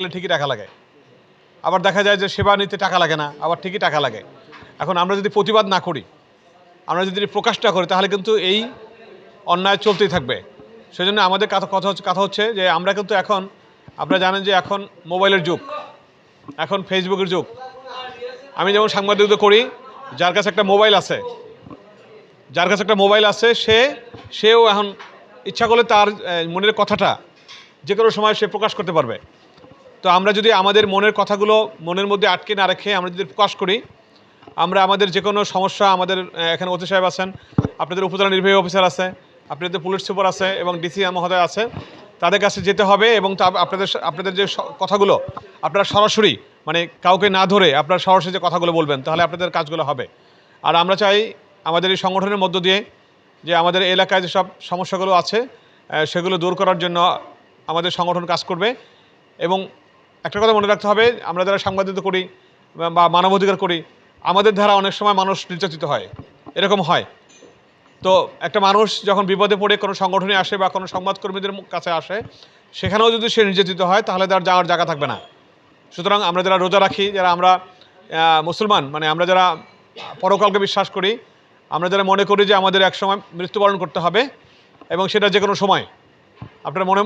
ঠিকই টাকা লাগে। আবার দেখা যায় যে সেবা নিতে টাকা লাগে না, আবার ঠিকই টাকা লাগে। এখন আমরা যদি প্রতিবাদ না করি, আমরা যদি প্রকাশ না করি, তাহলে কিন্তু এই অন্যায় চলতেই থাকবে। সেজন্য আমাদের কথা কথা হচ্ছে কথা হচ্ছে যে আমরা কিন্তু এখন আপনারা জানেন যে এখন মোবাইলের যুগ। এখন ফেসবুকের যুগ। আমি যেমন সাংবাদিকতা করি, যার কাছে একটা মোবাইল আছে, যার কাছে একটা মোবাইল আছে, সে সেও এখন ইচ্ছা করলে তার মনের কথাটা যে কোনো সময় সে প্রকাশ করতে পারবে। তো আমরা যদি আমাদের মনের কথাগুলো মনের মধ্যে আটকে না রেখে আমরা যদি প্রকাশ করি, আমরা আমাদের যে কোনো সমস্যা আমাদের এখানে অতি সাহেব আছেন, আপনাদের উপজেলা নির্বাহী অফিসার আছে, আপনাদের পুলিশ সুপার আছে এবং ডিসি মহোদয় আছে, তাদের কাছে যেতে হবে এবং আপনাদের আপনাদের যে কথাগুলো, আপনারা সরাসরি মানে কাউকে না ধরে আপনারা সরাসরি যে কথাগুলো বলবেন, তাহলে আপনাদের কাজগুলো হবে। আর আমরা চাই আমাদের এই সংগঠনের মধ্য দিয়ে যে আমাদের এলাকায় যেসব সমস্যাগুলো আছে সেগুলো দূর করার জন্য আমাদের সংগঠন কাজ করবে এবং একটা কথা মনে রাখতে হবে, আমরা যারা সাংবাদিকতা করি বা- মানবাধিকার করি, আমাদের দ্বারা অনেক সময় মানুষ নির্যাতিত হয়। এরকম হয়। তো একটা মানুষ যখন বিপদে পড়ে কোনো সংগঠনে আসে বা কোনো সংবাদকর্মীদের কাছে আসে, সেখানেও যদি সে নির্যাতিত হয়, তাহলে তার যাওয়ার জায়গা থাকবে না। সুতরাং আমরা যারা রোজা রাখি, যারা আমরা মুসলমান মানে আমরা যারা পরকালকে বিশ্বাস করি, আমরা যারা মনে করি যে আমাদের একসময় মৃত্যুবরণ করতে হবে এবং সেটা যে কোনো সময়। আপনারা মনে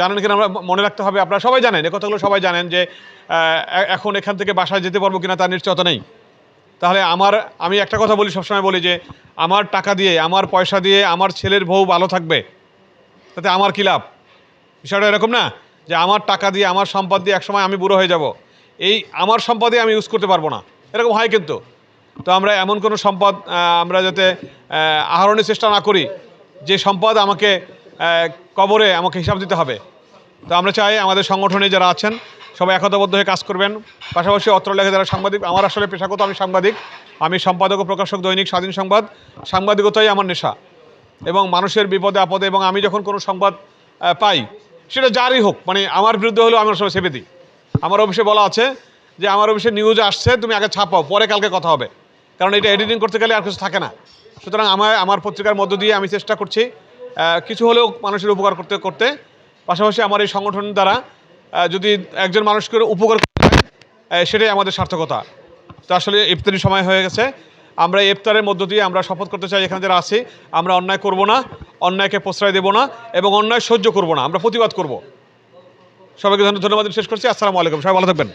জানেন কিনা, আমরা মনে রাখতে হবে, আপনারা সবাই জানেন, এ কথাগুলো সবাই জানেন যে এখন এখান থেকে বাসায় যেতে পারব কিনা তার নিশ্চয়তা নেই। তাহলে আমার, আমি একটা কথা বলি, সবসময় বলি যে, আমার টাকা দিয়ে, আমার পয়সা দিয়ে আমার ছেলের বউ ভালো থাকবে, তাতে আমার কী লাভ? বিষয়টা এরকম না, যে আমার টাকা দিয়ে, আমার সম্পদ দিয়ে একসময় আমি বুড়ো হয়ে যাব। এই আমার সম্পদে আমি ইউজ করতে পারব না, এরকম হয় কিন্তু। তো আমরা এমন কোনো সম্পদ আমরা যাতে আহরণের চেষ্টা না করি, যে সম্পদ আমাকে কবরে আমাকে হিসাব দিতে হবে। তো আমরা চাই আমাদের সংগঠনে যারা আছেন, সবাই একতাবদ্ধ হয়ে কাজ করবেন। পাশাপাশি অত্র লেখে যারা সাংবাদিক, আমার আসলে পেশাগত আমি সাংবাদিক, আমি সম্পাদক ও প্রকাশক দৈনিক স্বাধীন সংবাদ, সাংবাদিকতাই আমার নেশা। এবং মানুষের বিপদে, আপদে, এবং আমি যখন কোনো সংবাদ পাই, সেটা যারই হোক মানে আমার বিরুদ্ধে হলেও আমি সবাই ছেপে দিই। আমার অফিসে বলা আছে যে, আমার অফিসে নিউজ আসছে, তুমি আগে ছাপাও, পরে কালকে কথা হবে। কারণ এটা এডিটিং করতে গেলে আর কিছু থাকে না। সুতরাং আমার আমার পত্রিকার মধ্য দিয়ে আমি চেষ্টা করছি কিছু হলেও মানুষের উপকার করতে করতে। পাশাপাশি আমার এই সংগঠন দ্বারা যদি একজন মানুষকে উপকার করতে সেটাই আমাদের সার্থকতা। তো আসলে ইফতারির সময় হয়ে গেছে। আমরা ইফতারের মধ্য দিয়ে আমরা শপথ করতে চাই, এখানে যারা আছি, আমরা অন্যায় করব না, অন্যায়কে প্রশ্রয় দেব না, এবং অন্যায় সহ্য করব না। আমরা প্রতিবাদ করব। সবাইকে ধন্য- ধন্যবাদ শেষ করছি। আসসালামু আলাইকুম। সবাই ভালো থাকবেন।